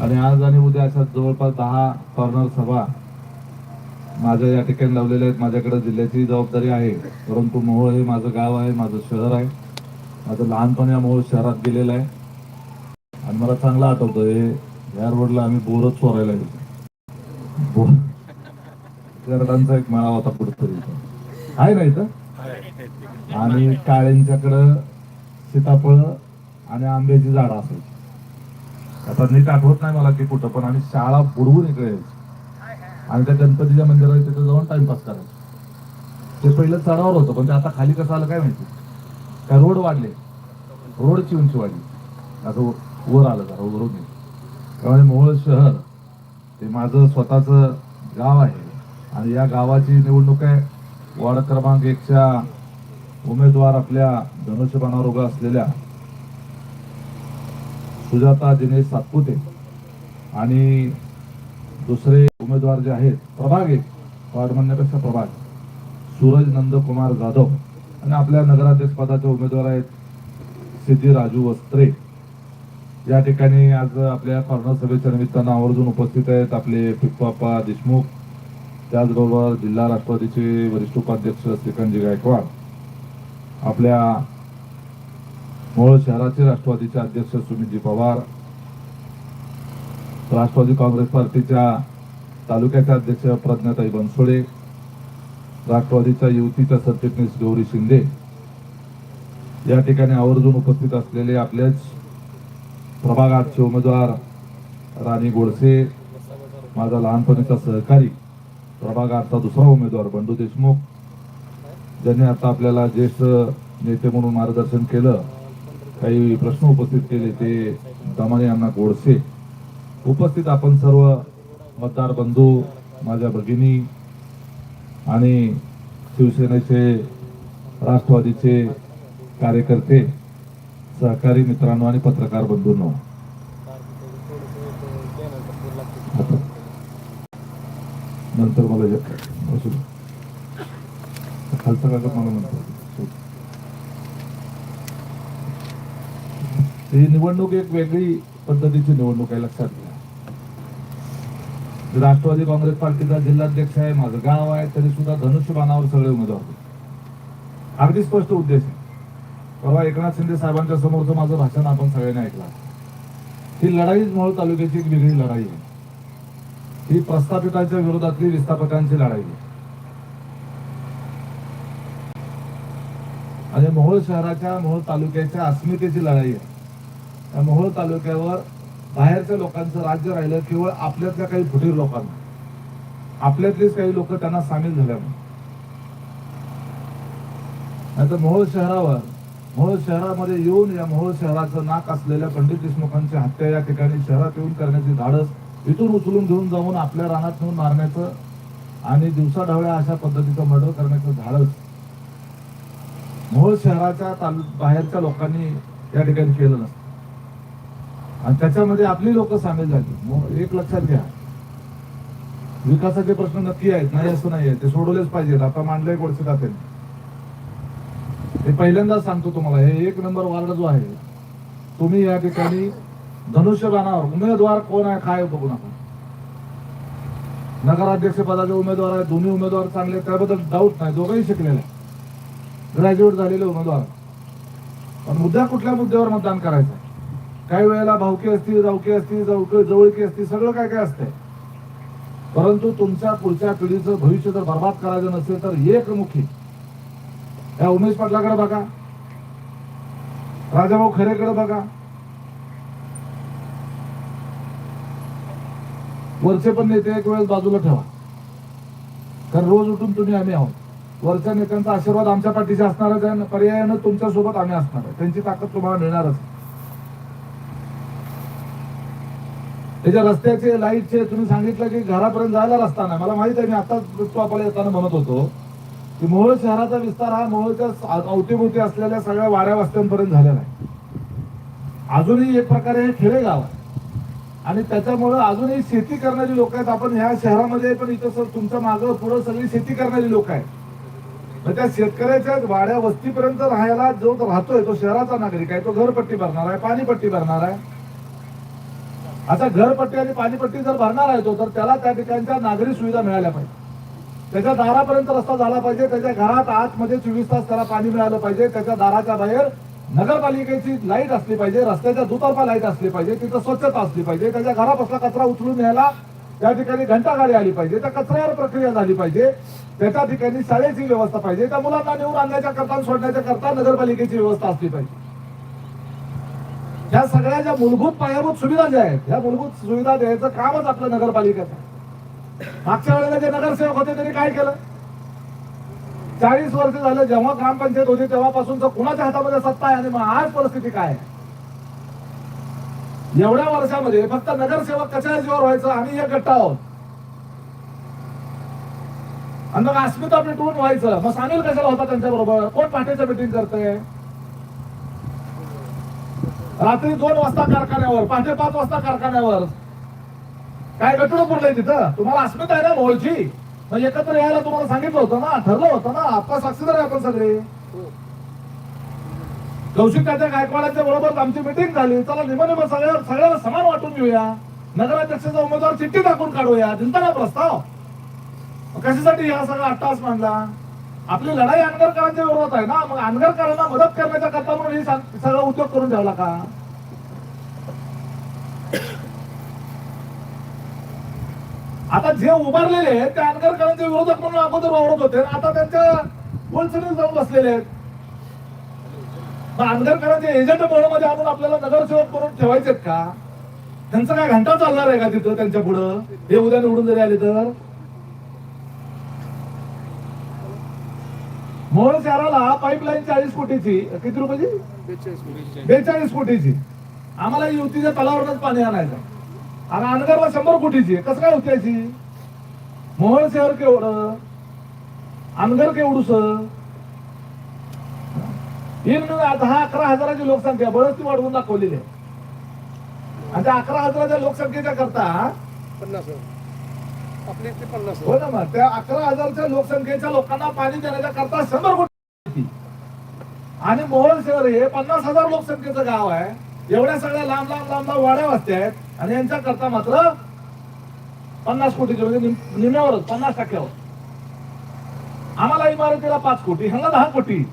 आणि आज आणि उद्या अशा जवळपास दहा कॉर्नर सभा माझ्या या ठिकाणी लावलेल्या आहेत. माझ्याकडे जिल्ह्याची जबाबदारी आहे. परंतु मोहोळ हे माझं गाव आहे माझं शहर आहे. माझं लहानपण या मोहोळ शहरात गेलेलं आहे. आणि मला चांगलं आठवतं हे या रोडला आम्ही बोरच चोरायला गेलो. बोर. करडांचा एक मेळा होता कुठेतरी. आहे ना इथं? आणि काळ्यांच्याकडं सीताफळ आणि आंब्याची झाडं असायची. आता नीट आठवत नाही मला की कुठं पण आणि शाळा बुडवून इकडे यायची. आणि त्या गणपतीच्या मंदिरात तिथे जाऊन टाइमपास करायचं. ते पहिलं चढावर होतं पण ते आता खाली कसं आलं काय माहिती? काय रोड वाढले. रोडची उंची वाढली असं वर आलं जरा वरून त्यामुळे मोहोळ शहर ते माझं स्वतःचं गाव आहे. आणि या गावाची निवडणूक आहे. वार्ड क्रमांक एकच्या उमेदवार आपल्या धनुष्यबाणारोग असलेल्या सुजाता दिनेश सातपुते आणि दुसरे उमेदवार जे आहेत प्रभाग एक वार्ड म्हणण्यापेक्षा प्रभाग. सूरज नंदकुमार जाधव आणि आपल्या नगराध्यक्ष पदाचे उमेदवार आहेत सिद्धी राजू वस्त्रे. या ठिकाणी आज आपल्या कॉर्नर सभेच्या निमित्तानं आवर्जून उपस्थित आहेत आपले पिप्पाप्पा देशमुख त्याचबरोबर जिल्हा राष्ट्रवादीचे वरिष्ठ उपाध्यक्ष श्रीकांतजी गायकवाड. आपल्या मोहोळ शहराचे राष्ट्रवादीचे अध्यक्ष सुमितजी पवार राष्ट्रवादी काँग्रेस पार्टीच्या तालुक्याचे अध्यक्ष प्रज्ञाताई बनसोडे राष्ट्रवादीच्या युवतीच्या सरचिटणीस गौरी शिंदे. या ठिकाणी आवर्जून उपस्थित असलेले आपलेच प्रभाग आठचे उमेदवार राणी गोडसे माझा लहानपणीचा सहकारी प्रभाग आठचा दुसरा उमेदवार बंडू देशमुख ज्यांनी आता आपल्याला ज्येष्ठ नेते म्हणून मार्गदर्शन केलं. काही प्रश्न उपस्थित केले ते दमाने यांना गोडसे. उपस्थित आपण सर्व मतदार बंधू माझ्या भगिनी आणि शिवसेनेचे राष्ट्रवादीचे कार्यकर्ते सहकारी मित्रांनो आणि पत्रकार बंधूंनो. नंतर मला खालचा कागद मला म्हणतो ही निवडणूक एक वेगळी पद्धतीची निवडणूक आहे लक्षात घ्या. राष्ट्रवादी काँग्रेस पार्टीचा जिल्हाध्यक्ष आहे माझं गाव आहे तरी सुद्धा धनुष्यबाणावर सगळे उमेदवार अगदी स्पष्ट उद्देश आहे. परवा एकनाथ शिंदे साहेबांच्या समोरचं माझं भाषण आपण सगळ्यांनी ऐकलं ही लढाई मोहोळ तालुक्याची एक वेगळी लढाई आहे. ही प्रस्थापितांच्या विरोधातली विस्थापकांची लढाई आहे. आणि मोहोळ शहराच्या मोहोळ तालुक्याच्या अस्मितेची लढाई आहे. मोहोळ तालुक्यावर बाहेरच्या लोकांचं राज्य राहिलं केवळ आपल्यातल्या काही फुटीर लोकांना. आपल्यातलेच काही लोक त्यांना सामील झाल्यामुळे. नाहीतर मोहोळ शहरावर मोहोळ शहरामध्ये येऊन या मोहोळ शहराचं नाक असलेल्या पंडित देशमुखांची हत्या या ठिकाणी शहरात येऊन करण्याची धाडस इथून उचलून घेऊन जाऊन आपल्या रानात नेऊन मारण्याचं आणि दिवसाढवळ्या अशा पद्धतीचं मर्डर करण्याचं धाडस मोहोळ शहराच्या तालु बाहेरच्या लोकांनी या ठिकाणी केलं नसतं. आणि त्याच्यामध्ये आपली लोक सामील झाली. एक लक्षात घ्या. विकासाचे प्रश्न नक्की आहेत नाही असं नाही आहे. ते सोडवलेच पाहिजेत आता मांडले गोडसे जाते हे पहिल्यांदाच सांगतो तुम्हाला. हे एक नंबर वार्ड जो आहे तुम्ही या ठिकाणी धनुष्यबाणावर उमेदवार कोण आहे काय बघू नका. नगराध्यक्ष पदाचे उमेदवार आहेत दोन्ही उमेदवार चांगले त्याबद्दल डाऊट नाही. दोघंही शिकलेले ग्रॅज्युएट झालेले उमेदवार. पण मुद्दा कुठल्या मुद्द्यावर मतदान करायचं? काही वेळेला भावके असतील जावकी असती जवळ जवळकी असतील सगळं काय काय असतंय. परंतु तुमच्या पुढच्या पिढीचं भविष्य जर बर्बाद करायचं नसेल तर एकमुखी या उमेश पाटलाकडे बघा. राजाभाऊ खरेकडे बघा. वरचे पण नेते एक वेळेस बाजूला ठेवा. कारण रोज उठून तुम्ही आम्ही आहोत. वरच्या नेत्यांचा आशीर्वाद आमच्या पाठीशी असणारच आहे पर्यायानं तुमच्यासोबत आम्ही असणार आहे. त्यांची ताकद तुम्हाला मिळणारच त्याच्या रस्त्याचे लाईटचे तुम्ही सांगितलं की घरापर्यंत जायला रस्ता नाही. मला माहीत आहे मी आता तो आपल्याला येताना म्हणत होतो की मोहोळ शहराचा विस्तार हा मोहोळच्या अवतीभोवती असलेल्या सगळ्या वाऱ्या वस्त्यांपर्यंत झालेला आहे अजूनही एक प्रकारे हे खेडेगाव आहे. आणि त्याच्यामुळं अजूनही शेती करणारी लोक आहेत. आपण ह्या शहरामध्ये पण इथं सर तुमच्या मागं पुढं सगळी शेती करणारी लोक आहेत. तर त्या शेतकऱ्याच्या वाड्या वस्तीपर्यंत राहायला जो राहतोय तो शहराचा नागरिक आहे. तो घरपट्टी भरणार आहे पाणीपट्टी भरणार आहे. आता घरपट्टी आणि पाणीपट्टी जर भरणार आहे तो तर त्याला त्या ठिकाणच्या नागरी सुविधा मिळाल्या पाहिजे. त्याच्या दारापर्यंत रस्ता झाला पाहिजे त्याच्या घरात आतमध्ये चोवीस तास त्याला पाणी मिळालं पाहिजे त्याच्या दाराच्या बाहेर नगरपालिकेची लाइट असली पाहिजे रस्त्याच्या दुतर्फा लाइट असली पाहिजे तिथं स्वच्छता असली पाहिजे त्याच्या घरापासला कचरा उचलून न्यायला त्या ठिकाणी घंटा गाडी आली पाहिजे त्या कचऱ्यावर प्रक्रिया झाली पाहिजे त्याच्या ठिकाणी शाळेची व्यवस्था पाहिजे त्या मुलांना नेऊन आणण्याच्या करता सोडण्याच्या करता नगरपालिकेची व्यवस्था असली पाहिजे. ह्या सगळ्या ज्या मूलभूत पायाभूत सुविधा ज्या आहेत ह्या मूलभूत सुविधा द्यायचं कामच आपलं नगरपालिकेचं. मागच्या वेळेला जे नगरसेवक होते त्यांनी काय केलं? चाळीस वर्ष झालं जेव्हा ग्रामपंचायत होती तेव्हापासून कुणाच्या हातामध्ये सत्ता आहे आणि मग आज परिस्थिती काय आहे? एवढ्या वर्षामध्ये फक्त नगरसेवक कशा जीवर व्हायचं? आम्ही एक गट्टा आहोत. आणि मग अस्मिता पेटवून व्हायचं. मग सामील कशाला होता त्यांच्या बरोबर कोण पाठीच्या मिटिंग करतंय? रात्री दोन वाजता कारखान्यावर पहाटे पाच वाजता कारखान्यावर. काय गटूड पुरलंय तिथं? तुम्हाला अस्मिता आहे ना मोळची एकत्र यायला तुम्हाला सांगितलं होतं ना ठरलं होतं ना. आपला साक्षीदार आहे आपण सगळे. कौशिक त्याच्या गायकवाडाच्या बरोबर आमची मिटिंग झाली. चला निमनिम सगळ्यावर सगळ्याला समान वाटून घेऊया. नगराध्यक्षाचा उमेदवार चिठ्ठी टाकून काढूया. दिलता ना प्रस्ताव? कशासाठी हा सगळा अट्टास मांडला? आपली लढाई आमदारकरांच्या विरोधात आहे ना? मग अनगरकरांना मदत करण्याच्या करता म्हणून हे सगळा उद्योग करून ठेवला का? आता जे उभारलेले आहेत ते अनगरकरांच्या विरोधक म्हणून अगोदर वावरत होते. आता त्यांच्या बोलसनीत जाऊन बसलेले आहेत. मग आंदरकरांचे एजंटमध्ये आणून आपल्याला नगरसेवक करून ठेवायचेत का? त्यांचा काय घंटा चालणार आहे का तिथं त्यांच्या पुढं? हे उद्या निवडून जरी आले तर? मोहोळ शहराला पाईपलाईन चाळीस कोटीची. किती रुपयाची? बेचाळीस कोटीची. आम्हाला युतीच्या तलावरूनच पाणी आणायचं आणि अनगरला शंभर कोटीची कसं काय होत्याची मोहळ शहर केवढं? अनगर केवढूस? ही दहा अकरा हजाराची लोकसंख्या बरंच ती वाढवून दाखवलेली आहे. आणि त्या अकरा हजाराच्या लोकसंख्येच्या करता पन्नास हो ना मग. त्या अकरा हजारच्या लोकसंख्येच्या लोकांना पाणी देण्याच्या करता शंभर कोटी आणि मोहन शहर हे पन्नास हजार लोकसंख्येचं गाव आहे. एवढ्या सगळ्या लांब लांब लांब लांब वाड्या वस्त्या आहेत. आणि यांच्या करता मात्र पन्नास कोटीचे म्हणजे निम- निम्म्यावरच पन्नास टक्क्यावर. आम्हाला इमारतीला पाच कोटी ह्यांना दहा कोटी.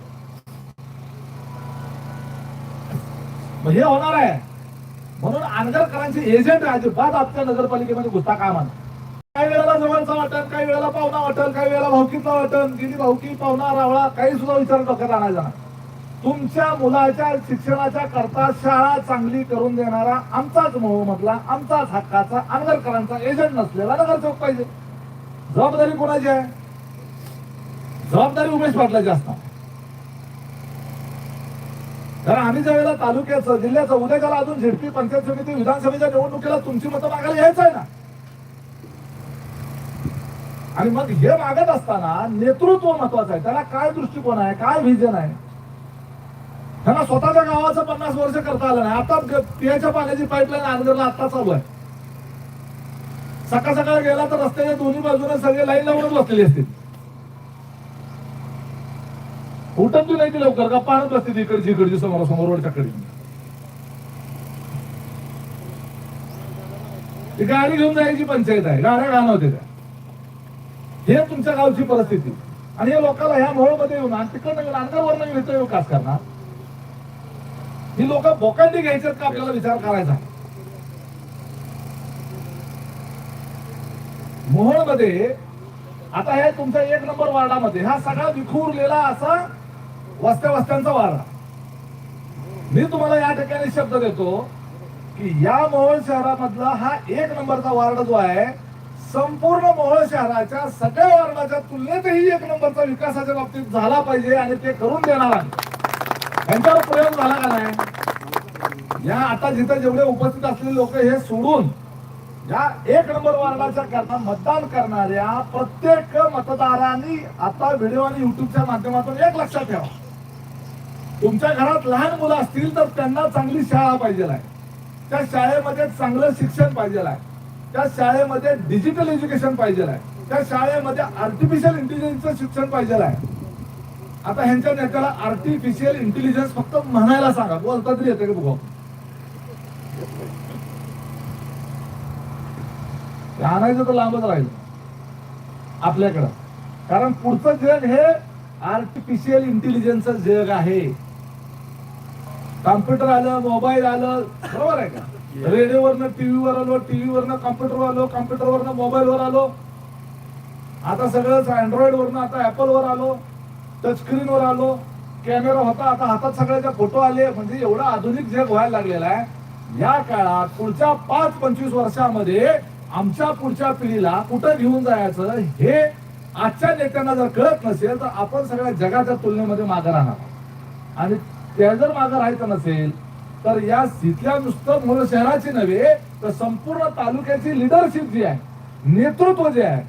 हे होणार आहे. म्हणून आंगरकरांचे एजंट अजिबात आपल्या नगरपालिकेमध्ये घुसता कामा नये. काही वेळेला जवळचा वाटण काही वेळेला पाहुणा वाटण काही वेळेला भाऊकीचा वाटण. गेली भाऊकी पाहुणा रावळा काही सुद्धा विचार डोक्यात आणायचा तुमच्या मुलाच्या शिक्षणाच्या करता शाळा चांगली करून देणारा आमचाच मधला आमचाच हक्काचा आंगरकरांचा एजंट नसलेला नगरसेवक पाहिजे. जबाबदारी कोणाची आहे? जबाबदारी उमेश पाटलाची असणार. कारण आम्ही ज्या वेळेला तालुक्याचं जिल्ह्याचं उद्या त्याला अजून झेडपी पंचायत समिती विधानसभेच्या निवडणुकीला तुमची मतं मागायला यायचं आहे ना? आणि मग हे मागत असताना नेतृत्व महत्वाचं आहे. त्याला काय दृष्टिकोन आहे? काय व्हिजन आहे? त्यांना स्वतःच्या गावाचं पन्नास वर्ष करता आलं नाही. आता पियाच्या पाण्याची पाईपलाईन आंध्रला आता चालू आहे. सकाळ सकाळ गेला तर रस्त्याच्या दोन्ही बाजूने सगळे लाईन लावूनच बसलेले असतील. उठत नाही ती लवकर का पाहत बसते इकडची इकडची समोर समोर ती गाडी घेऊन जायची पंचायत आहे. गाड्या घाण होते त्या. हे तुमच्या गावची परिस्थिती. आणि या लोकांना ह्या मोहळमध्ये येऊन आणि तिकडनं येऊन अंगावर येऊन इथं विकास करणार. ही लोक बोकांडी घ्यायचे का आपल्याला विचार करायचा? मोहळमध्ये आता हे तुमच्या एक नंबर वार्डामध्ये हा सगळा विखुरलेला असा वस्त्या वस्त्यांचा वार्ड मी तुम्हाला या ठिकाणी शब्द देतो की या मोहोळ शहरामधला हा एक नंबरचा वार्ड जो आहे संपूर्ण मोहोळ शहराच्या सगळ्या वार्डाच्या तुलनेतही एक नंबरचा विकासाच्या बाबतीत झाला पाहिजे आणि ते करून देणार आहे. यांच्यावर प्रयोग झाला का नाही? या आता जिथे जेवढे उपस्थित असलेले लोक हे सोडून या एक नंबर वार्डाच्या करता मतदान करणाऱ्या प्रत्येक मतदारांनी आता व्हिडिओ आणि युट्यूबच्या माध्यमातून एक लक्षात ठेवा. तुमच्या घरात लहान मुलं असतील तर त्यांना चांगली शाळा पाहिजे आहे त्या शाळेमध्ये चांगलं शिक्षण पाहिजे आहे त्या शाळेमध्ये डिजिटल एज्युकेशन पाहिजे आहे. त्या शाळेमध्ये आर्टिफिशियल इंटेलिजन्सचं शिक्षण पाहिजे आहे. आता ह्यांच्या नेत्याला आर्टिफिशियल इंटेलिजन्स फक्त म्हणायला सांगा. बोलता तरी येते का बघा? आणायचं तर लांबच राहील. आपल्याकडं. कारण पुढचं जग हे आर्टिफिशियल इंटेलिजन्सचं जग आहे. कॉम्प्युटर आलं मोबाईल आलं बरोबर आहे का? रेडिओवरनं टीव्हीवर आलो टीव्हीवरनं कॉम्प्युटरवर आलो कॉम्प्युटरवरनं मोबाईलवर आलो. आता सगळंच अँड्रॉइडवरनं आता ऍपल वर आलो टच स्क्रीन वर आलो. कॅमेरा होता आता हातात सगळ्याचे फोटो आले. म्हणजे एवढं आधुनिक जग व्हायला लागलेलं आहे. या काळात पुढच्या पाच पंचवीस वर्षामध्ये आमच्या पुढच्या पिढीला कुठं घेऊन जायचं हे आजच्या नेत्यांना जर कळत नसेल तर आपण सगळ्या जगाच्या तुलनेमध्ये मागे राहणार आणि त्या जर मागे राहायचं नसेल तर या तिथल्या नुसतं मुलं शहराची नव्हे तर संपूर्ण तालुक्याची लिडरशिप जी आहे नेतृत्व जे आहे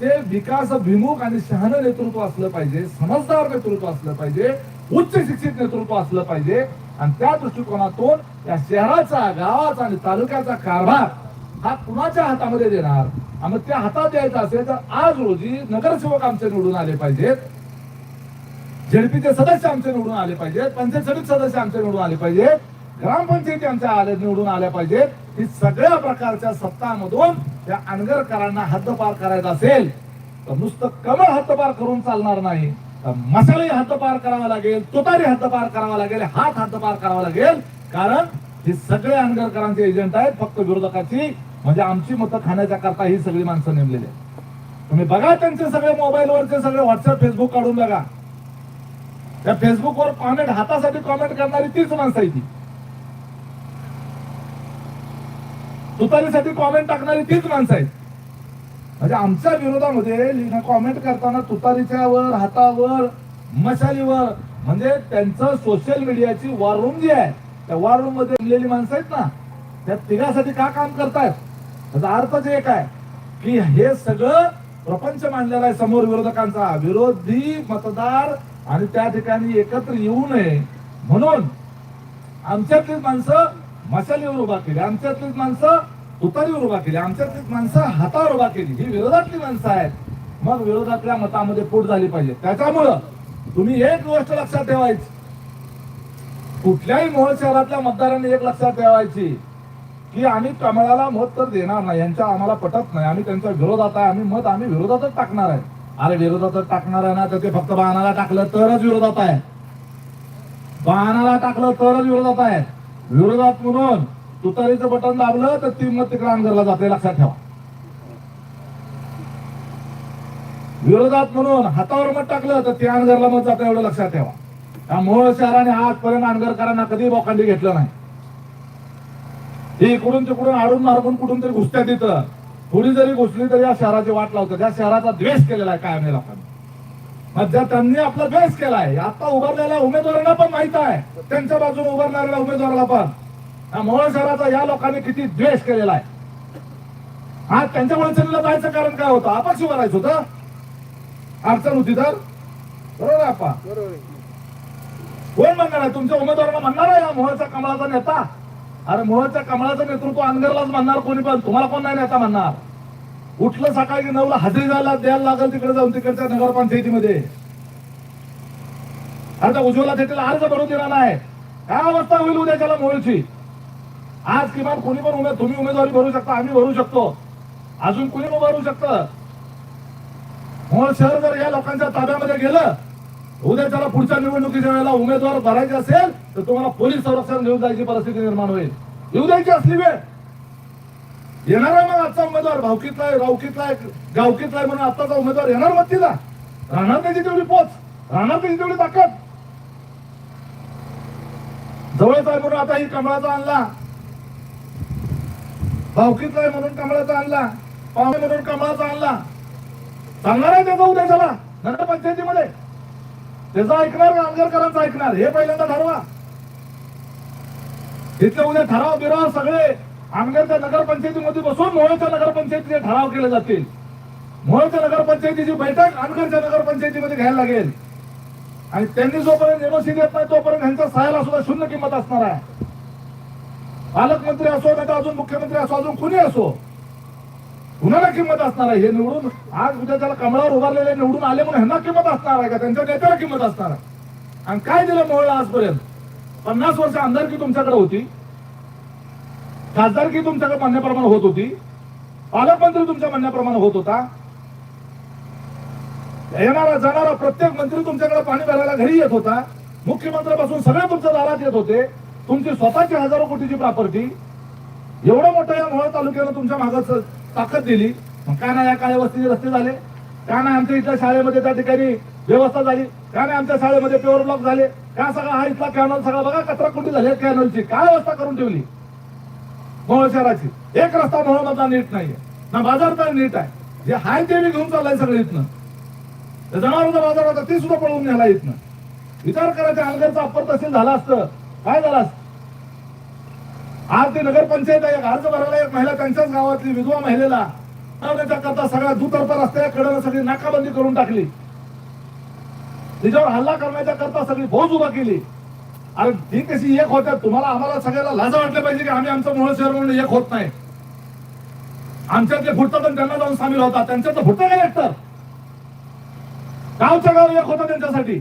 ते विकास आणि शहाण नेतृत्व असलं पाहिजे समजदार नेतृत्व असलं पाहिजे उच्च शिक्षित नेतृत्व असलं पाहिजे. आणि त्या दृष्टिकोनातून या शहराचा गावाचा आणि तालुक्याचा कारभार हा कुणाच्या हातामध्ये देणार? आणि त्या हातात द्यायचा असेल तर आज रोजी नगरसेवक आमचे निवडून आले पाहिजेत. झेडपीचे सदस्य आमचे निवडून आले पाहिजेत. पंचायत समिती सदस्य आमचे निवडून आले पाहिजेत. ग्रामपंचायती आमच्या आले निवडून आल्या पाहिजेत. ही सगळ्या प्रकारच्या सत्तामधून त्या अनगरकरांना हद्दपार करायचा असेल तर नुसतं कमळ हद्दपार करून चालणार नाही. तर मसाले हद्दपार करावा लागेल तुतारी हद्दपार करावा लागेल हात हद्दपार करावा लागेल. कारण हे सगळे अनगरकरांचे एजंट आहेत फक्त विरोधकाची. म्हणजे आमची मतं खाण्याच्या करता ही सगळी माणसं नेमलेली आहेत. तुम्ही बघा त्यांचे सगळे मोबाईलवरचे सगळे व्हॉट्सअप फेसबुक काढून बघा. त्या फेसबुकवर कॉमेंट हातासाठी कॉमेंट करणारी तीच माणसं आहे ती तुतारीसाठी कॉमेंट टाकणारी तीच माणसं आहेत. म्हणजे आमच्या विरोधामध्ये कॉमेंट करताना तुतारीच्या वर हातावर मशालीवर म्हणजे त्यांचं सोशल मीडियाची वॉर रूम जी आहे त्या वॉर रूममध्ये लिहिलेली माणसं आहेत ना त्या तिघासाठी का काम करतायत? त्याचा अर्थच एक आहे की हे सगळं प्रपंच मांडलेला आहे समोर विरोधकांचा. विरोधी मतदार आणि त्या ठिकाणी एकत्र येऊ नये. म्हणून आमच्यातली माणसं मसाल्यावर उभा केली. आमच्यातलीच माणसं तुतारीवर उभा केली. आमच्यातलीच माणसं हातावर उभा केली. ही विरोधातली माणसं आहेत. मग विरोधातल्या मतामध्ये फूट झाली पाहिजे. त्याच्यामुळं तुम्ही एक गोष्ट लक्षात ठेवायची. कुठल्याही मोहोळ शहरातल्या मतदारांनी एक लक्षात ठेवायची की आम्ही कमळाला मत तर देणार नाही. यांच्या आम्हाला पटत नाही. आम्ही त्यांच्या विरोधात आहे. आम्ही मत आम्ही विरोधातच टाकणार आहे. अरे विरोधातच टाकणार आहे ना? तर ते फक्त बाणाला टाकलं तरच विरोधात आहे. बाणाला टाकलं तरच विरोधात आहे. विरोधात म्हणून तुतारीचं बटन दाबलं तर ती मत तिकडे अंगरला जाते लक्षात ठेवा. विरोधात म्हणून हातावर मत टाकलं तर ते अनगरला मत जातं एवढं लक्षात ठेवा. त्या मूळ शहराने आजपर्यंत अनगरकरांना कधी बोकांडी घेतलं नाही. हे इकडून तिकडून आडून मारून कुठून तरी घुसत्या तिथं. थोडी जरी घुसली तरी या शहराची वाट लावतात. या शहराचा द्वेष केलेला आहे कायमने लोकांनी. मग ज्या त्यांनी आपला द्वेष केलाय. आता उभारलेल्या उमेदवारांना पण माहीत आहे. त्यांच्या बाजूने उभारणाऱ्या उमेदवाराला पण. या मोहोळ शहराचा या लोकांनी किती द्वेष केलेला आहे. आज त्यांच्या वंचनेला जायचं कारण काय होतं? अपक्ष उभारायचं होतं. अडचण होती तर? बरोबर आहे आपा बरोबर आहे. कोण म्हणणार आहे? तुमच्या उमेदवारांना म्हणणार आहे या मोहळचा कमळाचा नेता? अरे मोहळच्या कमळाचं नेतृत्व अनगरलाच म्हणणार कोणी पण. तुम्हाला कोण नाही नेता म्हणणार? उठलं सकाळी नऊला हजेरी जायला द्यायला लागेल तिकडे जाऊन तिकडच्या नगरपंचायतीमध्ये. आता उज्ज्वला त्याला अर्ज भरून दिला नाही काय अवस्था होईल उद्याच्याला मोळची आज किमान कोणी पण उमेद तुम्ही उमेदवारी भरू शकता आम्ही भरू शकतो. अजून कोणी पण भरू शकतं? मोळ शहर जर या लोकांच्या ताब्यामध्ये गेलं उद्या त्याला पुढच्या निवडणुकीच्या वेळेला उमेदवार भरायचे असेल तर तुम्हाला पोलीस संरक्षण घेऊन जायची परिस्थिती निर्माण होईल. येऊ द्यायची असली वेळ. येणार आहे मग आजचा उमेदवार? भावकीतला आहे रावकीतला आहे गावकीतला आहे म्हणून आताचा उमेदवार येणार मग तिला राहणार त्याची तेवढी पोच. राहणार त्याची तेवढी ताकद. जवळच आहे म्हणून आता ही कमळाचा आणला. भावकीतला आहे म्हणून कमळाचा आणला. पाहुणे म्हणून कमळाचा आणला. सांगणार आहे त्याचा उद्या त्याला नगरपंचायतीमध्ये. त्याचा ऐकणार का? आमदारकरांचा ऐकणार? हे पहिल्यांदा ठरवा. तिथले उद्या ठराव बिराव सगळे आमदारच्या नगरपंचायतीमध्ये बसून मोहळच्या नगरपंचायतीचे ठराव केले जातील. मोहळच्या नगरपंचायतीची बैठक आमगडच्या नगरपंचायतीमध्ये घ्यायला लागेल. आणि त्यांनी जोपर्यंत एनओसी देत नाही तोपर्यंत ह्यांचा सहायला सुद्धा शून्य किंमत असणार आहे. पालकमंत्री असो नाही तर अजून मुख्यमंत्री असो अजून कुणी असो कुणाला किंमत असणार आहे? हे निवडून आज उद्या त्याला कमळावर उभारलेले निवडून आले म्हणून ह्यांना किंमत असणार आहे का? त्यांच्या नेत्याला किंमत असणार आहे. आणि काय दिलं मोहळा आजपर्यंत? पन्नास वर्ष आमदारकी तुमच्याकडे होती. खासदारकी तुमच्याकडे म्हणण्याप्रमाणे होत होती. पालकमंत्री तुमच्या म्हणण्याप्रमाणे होत होता. येणारा जाणारा प्रत्येक मंत्री तुमच्याकडे पाणी भरायला घरी येत होता. मुख्यमंत्र्यापासून सगळे तुमच्या दारात येत होते. तुमची स्वतःची हजारो कोटीची प्रॉपर्टी एवढं मोठं या मोहळ तालुक्यानं तुमच्या मागं ताकद दिली. मग काय नाही या काळ्या वस्तीचे रस्ते झाले? का नाही आमच्या इथल्या शाळेमध्ये त्या ठिकाणी व्यवस्था झाली? का नाही आमच्या शाळेमध्ये प्युअर ब्लॉक झाले? का सगळा हा इथला कॅनल सगळा बघा कचरा कुंडी झाली कॅनलची काय व्यवस्था करून ठेवली? मोहोळ शहराची. एक रस्ता मोहोळ नीट नाहीये. ना बाजार तर नीट आहे. जे हाय ते मी घेऊन चाललाय सगळं इथनं. जनावरांचा बाजार होता ते सुद्धा पळवून नेला इथनं. विचार करायचा अलगरचा अप्पर तहसील झाला असतं. काय झालं असतं? आज ते नगरपंचायत आहे अर्ज भरायला एक महिला त्यांच्याच गावातली विधवा महिलेला. त्याच्या करता सगळ्या दुतर्फा रस्त्याकडे सगळी नाकाबंदी करून टाकली. तिच्यावर हल्ला करण्याच्या करता सगळी भोज उभा केली. अरे ती कशी एक होत्या. तुम्हाला आम्हाला सगळ्याला लाज वाटलं पाहिजे की आम्ही आमचं मुळे शहर म्हणून एक होत नाही. आमच्यातले फुटतात त्यांना जाऊन सामील होतात. तर फुटतं काय एकतर. गावच्या गाव एक होता त्यांच्यासाठी.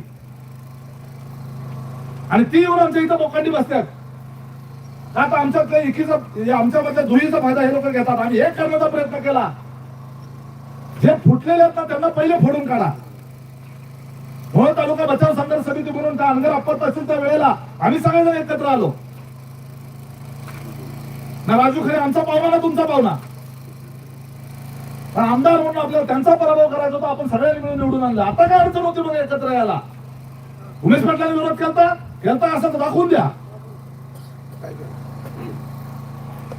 आणि ती येऊन आमच्या इथं बोकांडी बसतात. आता आमच्यातल्या एकीचा म्हणजे आमच्यामधल्या दुहीचा फायदा हे लोक घेतात. आम्ही एक करण्याचा प्रयत्न केला. जे फुटलेले आहेत ना त्यांना पहिले फोडून काढा. भोर तालुका बचाव संघर्ष समिती म्हणून त्या अनगर आपत्त वेळेला आम्ही सगळेजण एकत्र आलो. ना राजू खरे आमचा पाहुणा ना तुमचा पाहुणा पण आमदार म्हणून आपल्याला त्यांचा पराभव करायचा होता आपण सगळ्यांनी मिळून निवडून आणला. आता काय अडचण होती म्हणून एकत्र यायला? उमेश पाटलांनी विरोध केला केलता असं तर दाखवून द्या.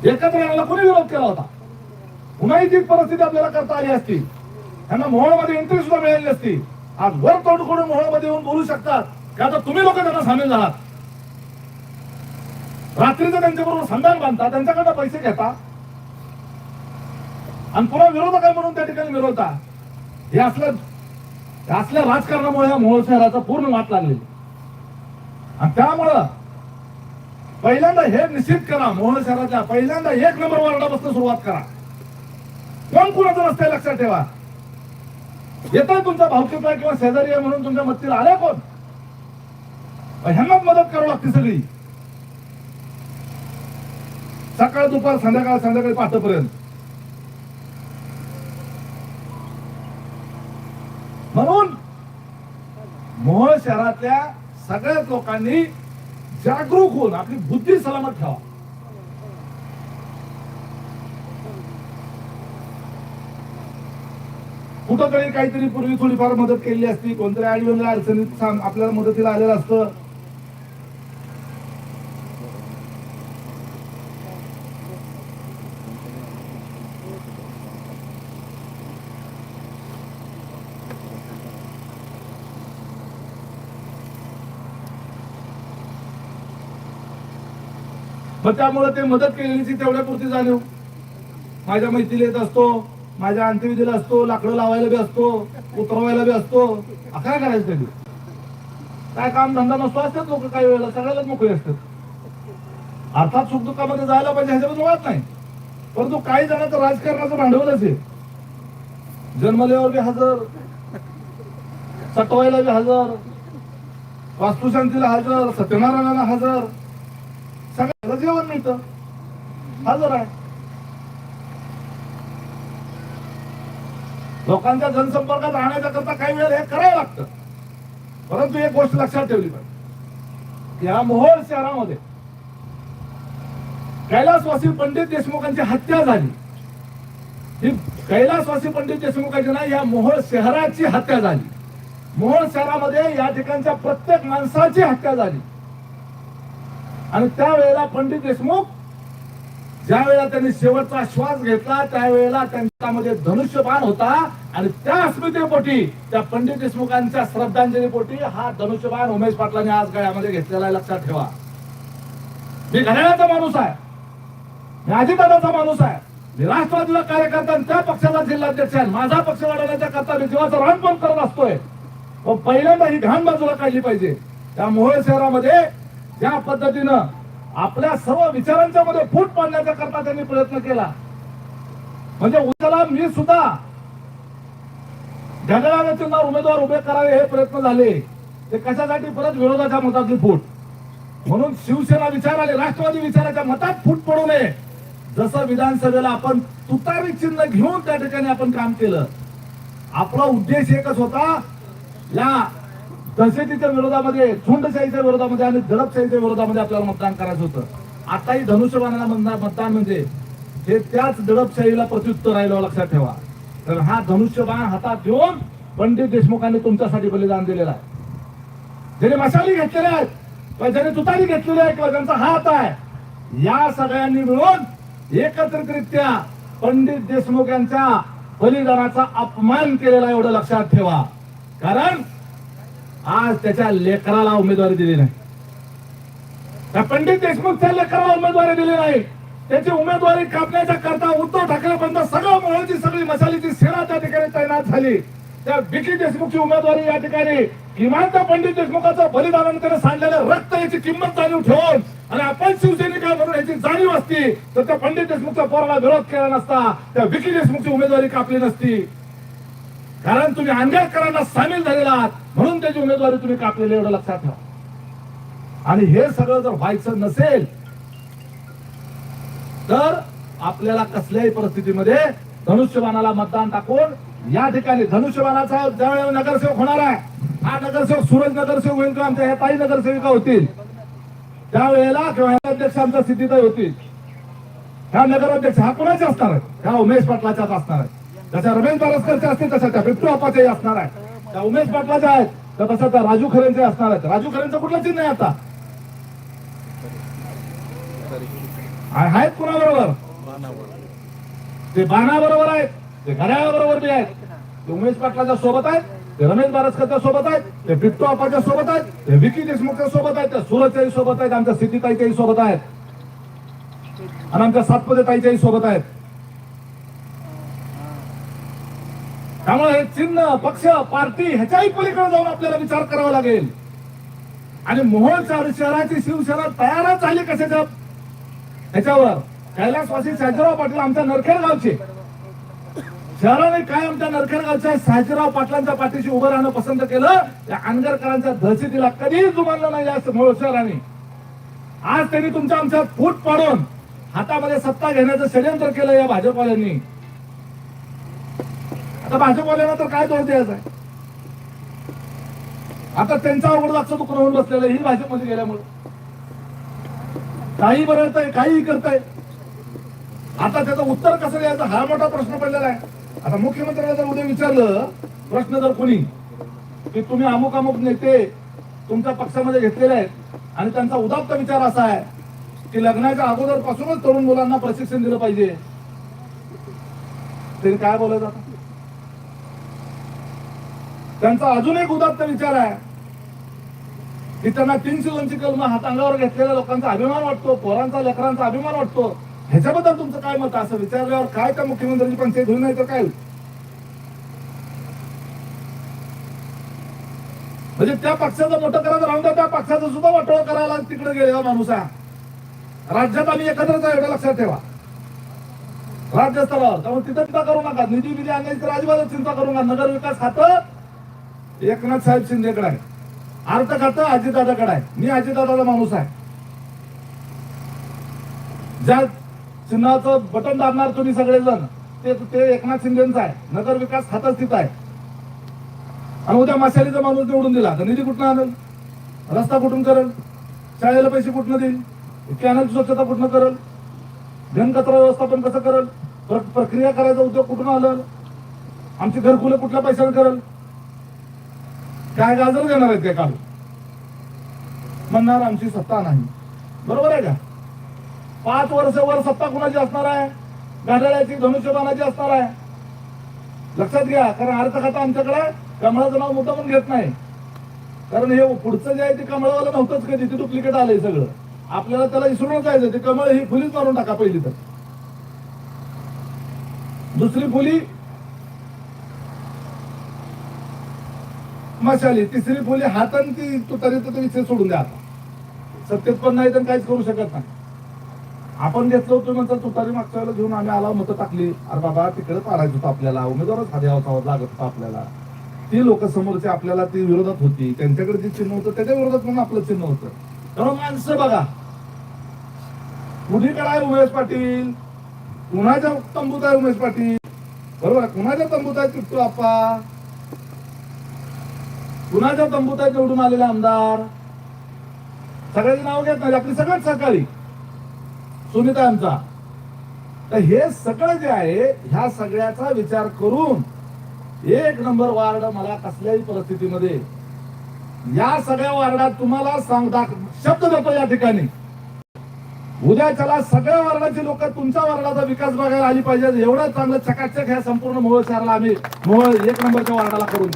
एकत्र यायला कोणी विरोध केला होता? पुन्हाही तीच परिस्थिती आपल्याला करता आली असती. त्यांना मोहळमध्ये एंट्री सुद्धा मिळाली असती आज वर तोंड करून मोहळमध्ये येऊन बोलू शकतात. की आता तुम्ही लोक त्यांना सामील झालात. रात्रीचं त्यांच्याबरोबर संधान बांधता त्यांच्याकडनं पैसे घेता. आणि पुन्हा विरोधक आहे म्हणून त्या ठिकाणी मिरवता हे असलं असल्या राजकारणामुळे या मोहोळ शहराचा पूर्ण वाट लागलेली. आणि त्यामुळं पहिल्यांदा हे निश्चित करा मोहोळ शहराच्या पहिल्यांदा एक नंबर वार्डापासून सुरुवात करा. कोण कुणाचं रस्ते लक्षात ठेवा? येतोय तुमचा भावकीचा किंवा शेजारी आहे म्हणून तुमच्या मदतीला आले कोण? पण ह्यांनाच मदत करावं लागते सगळी. सकाळ दुपार संध्याकाळ संध्याकाळी पहाटेपर्यंत म्हणून मोहोळ शहरातल्या सगळ्याच लोकांनी जागरूक होऊन आपली बुद्धी सलामत ठेवा. कुठंतरी काहीतरी पूर्वी थोडीफार मदत केली असती. कोणतरी आडीवल्या अडचणीत आपल्याला मदतीला आलेलं असतं. मग त्यामुळे ते मदत केलेली तेवढ्या पुरती जाणीव. माझ्या मैत्रीला येत असतो. माझ्या अंत्यविधीला असतो लाकडं लावायला बी असतो उतरवायला बी असतो. काय करायचं त्यांनी? काय काम धंदा नसतो असतात लोक काही वेळेला सगळ्यालाच मोकळे असतात. अर्थात सुख दुःखामध्ये जायला पाहिजे ह्याच्याबद्दल वाद नाही. परंतु काही जणांचं राजकारणाचं भांडवलच आहे जन्मल्यावर बी हजर सटवायला बी हजर वास्तुशांतीला हजर सत्यनारायणाला हजर. सगळ्याला जेवण मिळतं. हजर आहे. लोकांच्या जनसंपर्कात राहण्याच्या करता काही वेळ हे करावं लागतं. परंतु एक गोष्ट लक्षात ठेवली पाहिजे. या मोहोळ शहरामध्ये कैलासवासी पंडित देशमुखांची हत्या झाली. ही कैलासवासी पंडित देशमुखांची नाही या मोहोळ शहराची हत्या झाली. मोहोळ शहरामध्ये या ठिकाणच्या प्रत्येक माणसाची हत्या झाली. आणि त्यावेळेला पंडित देशमुख ज्या वेळेला त्यांनी शेवटचा श्वास घेतला त्यावेळेला त्यांच्यामध्ये धनुष्यबाण होता. आणि त्या स्मृतीपोटी त्या पंडित देशमुखांच्या श्रद्धांजलीपोटी हा धनुष्यबाण उमेश पाटलांनी आज गळ्यामध्ये घेतलेला आहे. लक्षात ठेवा. मी घड्याळाचा माणूस आहे. मी अजितदादाचा माणूस आहे. मी राष्ट्रवादीला कार्यकर्ता त्या पक्षाचा जिल्हाध्यक्ष आहे. माझा पक्ष वाढवण्याच्या करता मी जीवाचं रान पण करत असतोय. पण पहिल्यांदा ही घाण बाजूला काढली पाहिजे. त्या मोहोळ शहरामध्ये ज्या पद्धतीनं आपल्या सर्व विचारांच्या मध्ये फूट पाडण्याचा करता त्यांनी प्रयत्न केला. म्हणजे उद्याला मी सुद्धा ढगळाव्या चिन्हावर उमेदवार उभे करावे हे प्रयत्न झाले. ते कशासाठी? परत विरोधाच्या मतातली फूट. म्हणून शिवसेना विचार आले राष्ट्रवादी विचाराच्या मतात फूट पडू नये. जसं विधानसभेला आपण तुतारी चिन्ह घेऊन त्या ठिकाणी आपण काम केलं. आपला उद्देश एकच होता या दहशतीच्या विरोधामध्ये झुंडशाहीच्या विरोधामध्ये आणि दडपशाहीच्या विरोधामध्ये आपल्याला मतदान करायचं होतं. आताही धनुष्यबाणाला मतदान मतदान म्हणजे हे त्याच दडपशाहीला प्रत्युत्तर राहिलं लक्षात ठेवा. तर हा धनुष्यबाण हातात घेऊन पंडित देशमुखांनी तुमच्यासाठी बलिदान दिलेलं आहे. ज्याने मशाली घेतलेल्या आहेत किंवा ज्याने तुतारी घेतलेली आहे किंवा ज्यांचा हात आहे या सगळ्यांनी मिळून एकत्रितरित्या पंडित देशमुख यांच्या बलिदानाचा अपमान केलेला आहे एवढं लक्षात ठेवा. कारण आज त्याच्या लेकराला उमेदवारी दिली नाही. त्या पंडित देशमुखच्या लेकराला उमेदवारी दिली नाही. त्याची उमेदवारी कापण्याच्या करता उद्धव ठाकरेपर्यंत सगळं मोहळची सगळी मसालीची सेना त्या ठिकाणी तैनात झाली. त्या विकी देशमुखची उमेदवारी या ठिकाणी किमान त्या पंडित देशमुखाचं बलिदानाने त्याने सांडलेलं रक्त याची किंमत जाणीव ठेवून आणि आपण शिवसैनिका म्हणून याची जाणीव असती तर त्या पंडित देशमुखच्या पोराला विरोध केला नसता त्या विकी देशमुखची उमेदवारी कापली नसती. कारण तुम्ही आंबेडकरांना सामील झालेला आहात म्हणून त्याची उमेदवारी तुम्ही कापलेली एवढं लक्षात ठेवा. आणि हे सगळं जर व्हायचं नसेल तर आपल्याला कसल्याही परिस्थितीमध्ये धनुष्यबाणाला मतदान टाकून या ठिकाणी धनुष्यबाणाचा ज्यावेळेला नगरसेवक होणार आहे हा नगरसेवक सुरज नगरसेवक होईल किंवा आमच्या ह्या ताई नगरसेविका होतील त्यावेळेला किंवा ह्या अध्यक्ष आमच्या स्थितीत होतील. ह्या नगराध्यक्ष हा कुणाचे असणार आहे ह्या उमेश पाटलाच्याच असणार आहे जशा रमेश बारसकरचे असतील तशा त्या बिट्टू अप्पाच्याही असणार आहे त्या उमेश पाटलाच्या आहेत तर तसं त्या राजू खरेंचे असणार आहेत. राजू खरेंचं कुठलं चिन्ह आहे आता? आहेत कुणाबरोबर? ते बाणा बरोबर आहेत ते घड्याळाबरोबर बी आहेत. ते उमेश पाटलाच्या सोबत आहेत ते रमेश बारसकरच्या सोबत आहेत ते बिट्टू अप्पाच्या सोबत आहेत ते विकी देशमुखच्या सोबत आहेत त्या सुरतच्याही सोबत आहेत आमच्या सिद्धीताईच्याही सोबत आहेत. आणि आमच्या सातपदे ताईच्याही सोबत आहेत. त्यामुळे हे चिन्ह पक्ष पार्टी ह्याच्याही पलीकडे जाऊन आपल्याला विचार करावा लागेल. आणि मोहोळ शहराची शिवसेना तयारच झाली कशाच्या ह्याच्यावर कैलासवासी साजराव पाटील आमच्या नरखेड गावचे. शहराने काय आमच्या नरखेड गावच्या साजराव पाटलांच्या पाठीशी उभं राहणं पसंत केलं. त्या अनगरकरांच्या दहशतीला कधीच जुमानलं नाही या मोहोळ शहराने. आज त्यांनी तुमच्या आमच्या फूट पाडून हातामध्ये सत्ता घेण्याचं षडयंत्र केलं या भाजपवाल्यांनी. तर भाजपवाल्यांना तर काय दोष द्यायचा आहे? आता त्यांचा अवघड लक्ष दुखून होऊन बसलेलं ही भाजपमध्ये गेल्यामुळे. काही बरळतंय काहीही करताय. आता त्याचं उत्तर कसं द्यायचं? हा मोठा प्रश्न पडलेला आहे. आता मुख्यमंत्र्याला जर उद्या विचारलं प्रश्न जर कोणी की तुम्ही अमुक अमुक नेते तुमच्या पक्षामध्ये घेतलेले आहेत आणि त्यांचा उदात्त विचार असा आहे की लग्नाच्या अगोदर पासूनच तरुण मुलांना प्रशिक्षण दिलं पाहिजे. तरी काय बोलायचं आता त्यांचा अजून एक उदात्त विचार आहे. की त्यांना तीन दोनशे कलम हात अंगावर घेतलेल्या लोकांचा अभिमान वाटतो पोरांचा लेकरांचा अभिमान वाटतो. ह्याच्याबद्दल तुमचं काय मत असं विचारल्यावर काय त्या मुख्यमंत्र्यांची पंचायत होईल नाही तर काय म्हणजे त्या पक्षाचं मोठं करायचं राहून त्या पक्षाचं सुद्धा वाटोळ करायला तिकडे गेलेला माणूस आहे. राज्यात आम्ही एकत्रच आहे एवढं लक्षात ठेवा. राज्यस्तरावर. त्यामुळे तिथं चिंता करू नका. निधी निधी आणण्याची तर अजिबातच चिंता करू नका. नगर विकास खातं एकनाथ साहेब शिंदेकडे आहे. अर्थ खातं अजितदादाकडे आहे. मी अजितदादाचा माणूस आहे. ज्या चिन्हाचं बटन दाबणार तुम्ही सगळेजण ते ते एकनाथ शिंदेचं आहे. नगर विकास खातं स्थित आहे. आणि उद्या माशालीचा माणूस निवडून दिला. तर निधी कुठनं आणल? रस्ता कुठून करेल? शाळेला पैसे कुठनं देईल? कॅनलची स्वच्छता कुठनं करेल? घनकचरा व्यवस्थापन कसं करेल? प्र- प्रक्रिया करायचा उद्योग कुठून आलं? आमची घरकुलं कुठल्या पैशाने करेल? काय गाजर देणार आहेत ते काल? म्हणणार आमची सत्ता नाही. बरोबर आहे का? पाच वर्ष वर सत्ता कुणाची असणार आहे? गाड्याची धनुष्यबाणाची असणार आहे. लक्षात घ्या कारण अर्थ खाता आमच्याकडे कमळाचं नाव मोठं पण घेत नाही. कारण हे पुढचं जे आहे ते कमळावाला नव्हतंच कधी ते डुप्लिकेट आलंय सगळं. आपल्याला त्याला विसरून जायचं ते कमळ ही फुलीच मारून टाका पहिली तर. दुसरी फुली मशाली तिसरी फुली हातान ती तू तरी तर विषय सोडून द्या आता. सत्तेत पण नाही तर काहीच करू शकत नाही. आपण घेतलं होतं नंतर तुतारी मागच्या वेळेला घेऊन आम्ही आला मतं टाकली. अरे बाबा तिकडे पाडायचं होतं आपल्याला. उमेदवारच हाती होता लागत होता आपल्याला. ती लोक समोरचे आपल्याला ती विरोधात होती. त्यांच्याकडे जे चिन्ह होतं त्याच्या विरोधात म्हणून आपलं चिन्ह होतं. तर माणसं बघा. कुठीकडे आहे उमेश पाटील. कुणाच्या तंबूत आहे उमेश पाटील. बरोबर? कुणाच्या तंबूत आहे किट्टू आप्पा. कुणाच्या तंबूतात निवडून आलेले आमदार. सगळ्याचे नाव घेत नाही आपली सगळ्यात सकाळी सुनीता आमचा तर हे सगळं जे आहे ह्या सगळ्याचा विचार करून एक नंबर वार्ड मला कसल्याही परिस्थितीमध्ये या सगळ्या वार्डात तुम्हाला सांगता शब्द देतो या ठिकाणी. उद्या चला सगळ्या वार्डाची लोक तुमच्या वार्डाचा विकास बघायला आली पाहिजे एवढं चांगलं चकाचक ह्या संपूर्ण मोहोळ शहराला आम्ही मोहोळ एक नंबरच्या वार्डाला करून.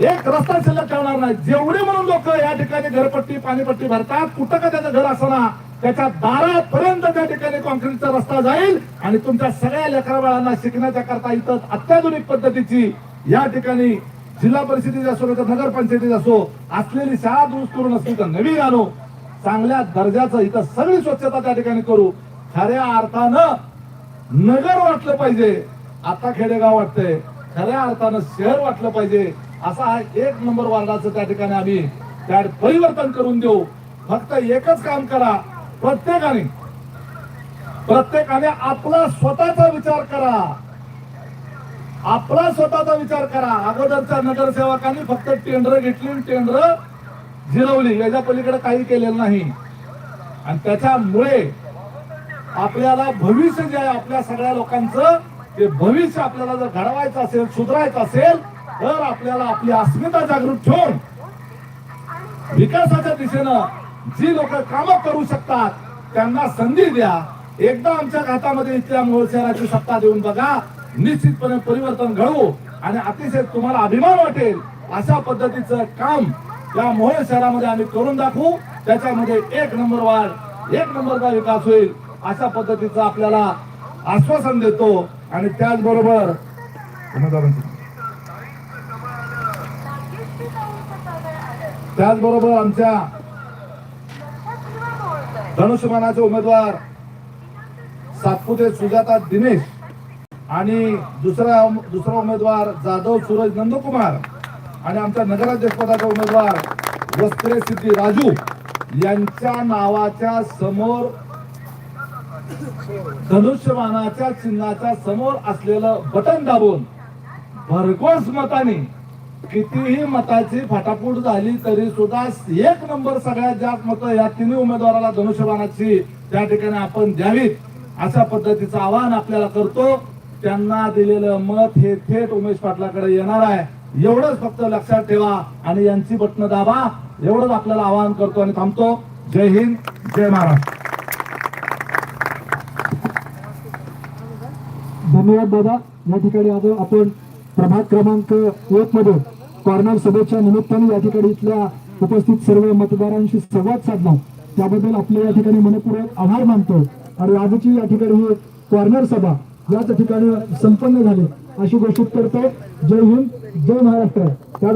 एक रस्ता शिल्लक ठेवणार नाही. जेवढे म्हणून लोक या ठिकाणी घरपट्टी पाणीपट्टी भरतात कुठं का त्याचं घर असणार त्याच्या दारापर्यंत त्या ठिकाणी कॉन्क्रीटचा रस्ता जाईल आणि तुमच्या सगळ्या लेकराबाळांना शिकण्याच्या करता इथं अत्याधुनिक पद्धतीची या ठिकाणी जिल्हा परिषदेची असो तर नगरपंचायतीची असो असलेली शाळा दुरुस्त करून असली तर नवीन आणू. चांगल्या दर्जाचं इथं सगळी स्वच्छता त्या ठिकाणी करू. खऱ्या अर्थानं नगर वाटलं पाहिजे. आता खेडेगाव वाटतंय. खऱ्या अर्थानं शहर वाटलं पाहिजे. असा हा एक नंबर वार्डाचं त्या ठिकाणी आम्ही त्या परिवर्तन करून देऊ. फक्त एकच काम करा. प्रत्येकाने प्रत्येकाने आपला स्वतःचा विचार करा. आपला स्वतःचा विचार करा. अगोदरच्या नगरसेवकांनी फक्त टेंडर घेतली टेंडर जिरवली. याच्या पलीकडे काही केलेलं नाही. आणि त्याच्यामुळे आपल्याला भविष्य जे आहे आपल्या सगळ्या लोकांचं ते भविष्य आपल्याला जर घडवायचं असेल सुधारायचं असेल तर आपल्याला आपली अस्मिता जागृत ठेवून विकासाच्या दिशेनं जी लोक काम करू शकतात त्यांना संधी द्या. एकदा आमच्या हातामध्ये इथल्या मूळ शहराची सत्ता देऊन बघा. निश्चितपणे परिवर्तन घडवू आणि अतिशय तुम्हाला अभिमान वाटेल अशा पद्धतीचं काम या मोहोळ शहरामध्ये आम्ही करून दाखवू. त्याच्यामध्ये एक नंबर वाढ एक नंबरचा विकास होईल अशा पद्धतीचं आपल्याला आश्वासन देतो. आणि त्याचबरोबर त्याचबरोबर आमच्या धनुष्यमानाचे उमेदवार सातपुते सुजाता दिनेश आणि दुसरा दुसरा उमेदवार जाधव सूरज नंदकुमार आणि आमच्या नगराध्यक्षपदाचे उमेदवार वस्त्रे सिद्धी राजू यांच्या नावाच्या समोर धनुष्यमानाच्या चिन्हाच्या समोर असलेलं बटन दाबून भरघोस मताने कितीही मताची फाटाफूट झाली तरी सुद्धा एक नंबर सगळ्यात जास्त मतं या तिन्ही उमेदवाराला धनुष्यबाणाची त्या ठिकाणी आपण द्यावीत. अशा पद्धतीचं आवाहन आपल्याला करतो. त्यांना दिलेलं मत हे थेट उमेश पाटलाकडे येणार आहे. एवढंच फक्त लक्षात ठेवा आणि यांची बटणं दाबा. एवढंच आपल्याला आवाहन करतो आणि थांबतो. जय हिंद जय महाराष्ट्र. धन्यवाद दादा. या ठिकाणी आज आपण प्रभाग क्रमांक एक मध्ये कॉर्नर सभेच्या निमित्ताने या ठिकाणी इथल्या उपस्थित सर्व मतदारांशी संवाद साधला. त्याबद्दल आपले या ठिकाणी मनपूर्वक आभार मानतो. आणि आजची या ठिकाणी ही कॉर्नर सभा याच ठिकाणी संपन्न झाली. अशी घोषित करतो. जय हिंद जय महाराष्ट्र. त्या